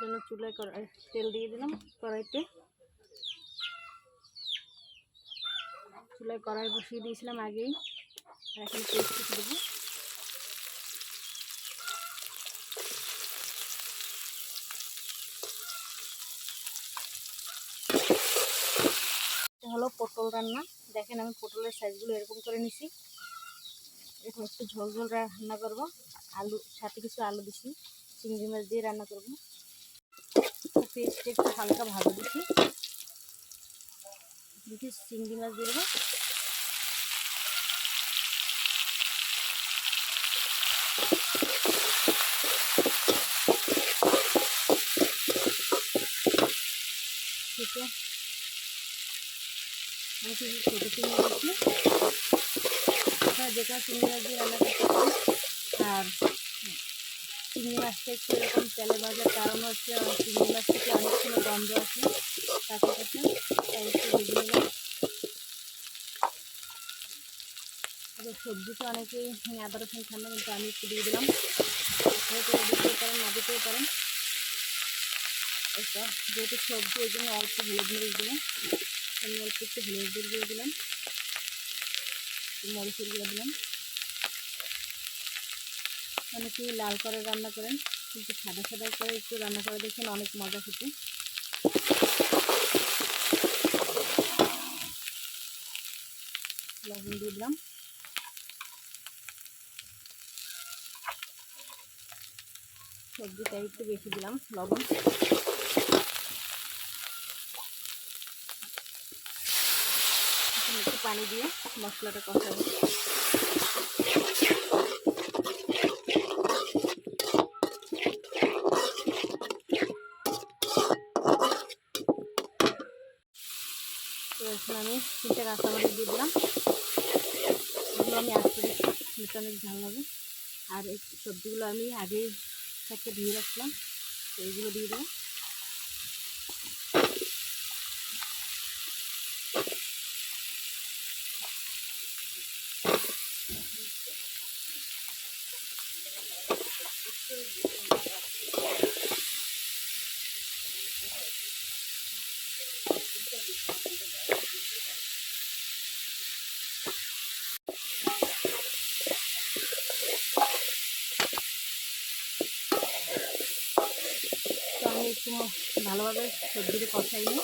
জন্য চুলায় কড়াই তেল দিয়ে দিলাম কড়াইতে। চুলায় কড়াই বসিয়ে দিয়েছিলাম আগেই। আর এখন পেস্ট দেবো। হলো পটল রান্না। দেখেন আমি পটলের সাইজগুলো এরকম করে নিছি। এখন একটু ঝোল ঝোল রান্না করব। আলু সাথে কিছু আলু দিছি। চিংড়ি মাছ দিয়ে রান্না করব। পেস্টটা একটু হালকা ভালো দিছি দেখি চিংড়ি মাছ দিয়ে দেবো। ঠিক আছে আমি কিছু ছোটো চিংড়ি দিচ্ছি আপনারা যেটা চিংড়ি মাছ দিয়ে রান্না করতে পারেন আর চিংড়ি মাছটা একটু এরকম তেলে কারণ হচ্ছে চিংড়ি থেকে অনেক সময় গন্ধ আসে কাছে কাছে তাই একটু সবজিতে অনেকেই আদা, রসুন খান না কিন্তু আমি একটু দিয়ে দিলাম। দিতেও পারেন না দিতেও পারেন। এটা যেহেতু সবজি ওই জন্য অল্প হলুদ মরিচ দিলাম। আমি অল্প একটু হলুদ দিয়ে দিলাম। মরিচের গুঁড়ো দিলাম। অনেকে লাল করে রান্না করেন, কিন্তু সাদা সাদা করে একটু রান্না করে দেখেন অনেক মজা খেতে। লবণ দিয়ে দিলাম। সবজিটা একটু বেশি দিলাম, লবণ। একটু পানি দিয়ে মশলাটা কষাবো। এখন আমি তিনটে কাঁচামরিচ দিয়ে দিলাম। এগুলো আমি আস্তে দিচ্ছি অনেক ঝাল লাগে। আর এই সবজিগুলো আমি আগেই একটা ধুয়ে রাখলাম, তো এইগুলো দিয়ে দেবো তো আমি একটু ভালোভাবে সবজিটা কষাই নিই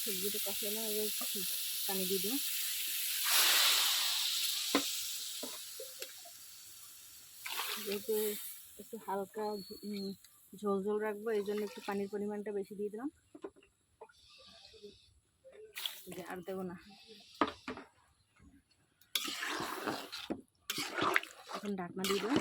সবজিটা কষাই না এবার পানি দিয়ে দেবো যেহেতু একটু হালকা ঝোল ঝোল রাখব, এই জন্য একটু পানির পরিমাণটা বেশি দিয়ে দিলাম। আর দেবো না। এখন ঢাকনা দিয়ে দেবো।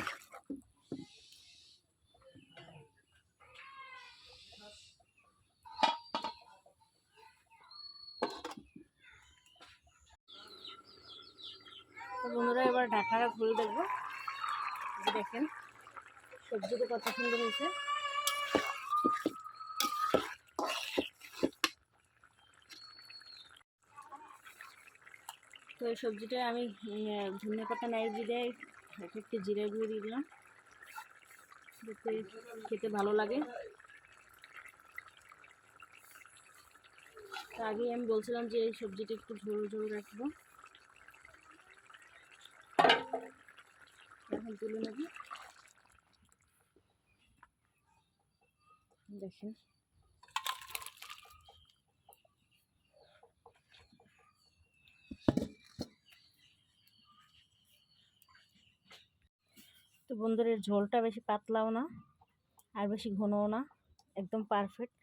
বন্ধুরা, এবার ঢাকাটা খুলে দেখব। দেখেন সবজিটা কত সুন্দর হয়েছে। তো এই সবজিটা আমি ধনে পাতা নাই দিয়ে এক একটু জিরে গুঁড়ো দিয়ে দিলাম। যাতে খেতে ভালো লাগে। তো আগেই আমি বলছিলাম যে এই সবজিটা একটু ঝোল ঝোল রাখব। এখন তুলে নেব। দেখেন। তো বন্ধুরা ঝোলটা বেশি পাতলাও না, আর বেশি ঘনও না, একদম পারফেক্ট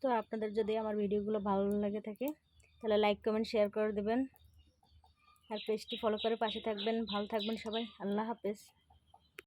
তো আপনাদের যদি আমার ভিডিওগুলো ভালো লাগে থাকে, তাহলে লাইক কমেন্ট শেয়ার করে দেবেন। আর পেজটি ফলো করে পাশে থাকবেন ভালো থাকবেন সবাই আল্লাহ হাফেজ।